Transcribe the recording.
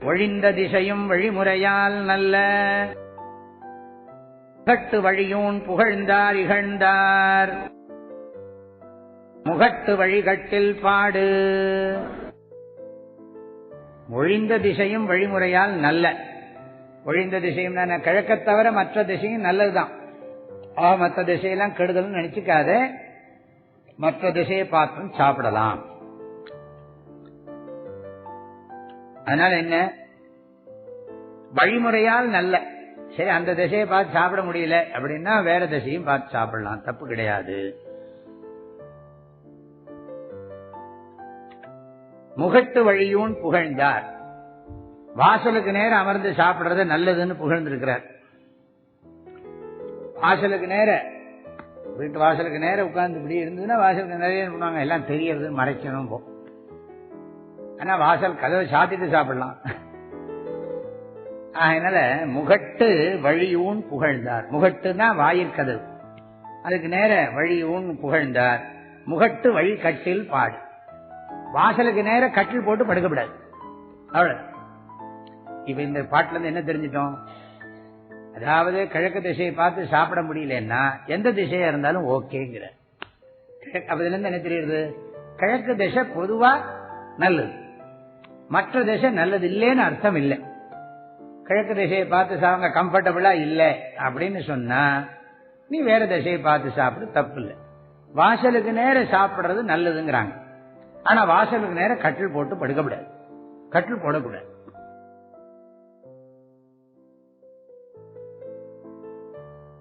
ஒழிந்த திசையும் வழிமுறையால் நல்ல. முகட்டு வழியூன் புகழ்ந்தார் இகழ்ந்தார். முகட்டு வழிகட்டில் பாடு. ஒழிந்த திசையும் வழிமுறையால் நல்ல. ஒழிந்த திசையும் கிழக்க தவிர மற்ற திசையும் நல்லதுதான். ஆக மற்ற திசையெல்லாம் கெடுதல் நினைச்சுக்காத. மற்ற திசையை பார்த்தும் சாப்பிடலாம். அதனால என்ன? வழிமுறையால் நல்ல. சரி அந்த திசையை பார்த்து சாப்பிட முடியல. அப்படின்னா வேற திசையும் பார்த்து சாப்பிடலாம். தப்பு கிடையாது. முகட்டு வழியூன் புகழ்ந்தார். வாசலுக்கு நேரம் அமர்ந்து சாப்பிடுறது நல்லதுன்னு புகழ்ந்திருக்கிறார். வாசலுக்கு நேர வீட்டு வாசலுக்கு நேரம் உட்கார்ந்து இப்படி இருந்ததுன்னா வாசலுக்கு நிறைய பண்ணுவாங்க? எல்லாம் தெரியறதுன்னு மறைக்கணும் போ. ஆனா வாசல் கதவை சாத்திட்டு சாப்பிடலாம். அதனால முகட்டு வழியூன் புகழ்ந்தார். முகட்டுனா வாயிற்கதவு அதுக்கு நேர வழியூன் புகழ்ந்தார். முகட்டு வழி கட்டில் பாடு. வாசலுக்கு நேர கட்டில் போட்டு படுக்கப்படாது. அவ்வளவு. இப்ப இந்த பாட்டுல இருந்து என்ன தெரிஞ்சிட்டோம்? அதாவது கிழக்கு திசையை பார்த்து சாப்பிட முடியலன்னா எந்த திசையா இருந்தாலும் ஓகேங்கிற. அதுல இருந்து என்ன தெரியுது? கிழக்கு திசை பொதுவா நல்லது. மற்ற திசை நல்லது இல்லைன்னு அர்த்தம் இல்லை கிழக்கு திசையை பார்த்து சாப்பிட கம்ஃபர்டபுளா இல்லை அப்படின்னு சொன்னா நீ வேற திசையை பார்த்து சாப்பிட தப்பு இல்லை வாசலுக்கு நேரம் சாப்பிடுறது நல்லதுங்கிறாங்க. ஆனா வாசலுக்கு நேரம் கட்டில் போட்டு படுக்கப்படாது கட்டில் போடக்கூடாது.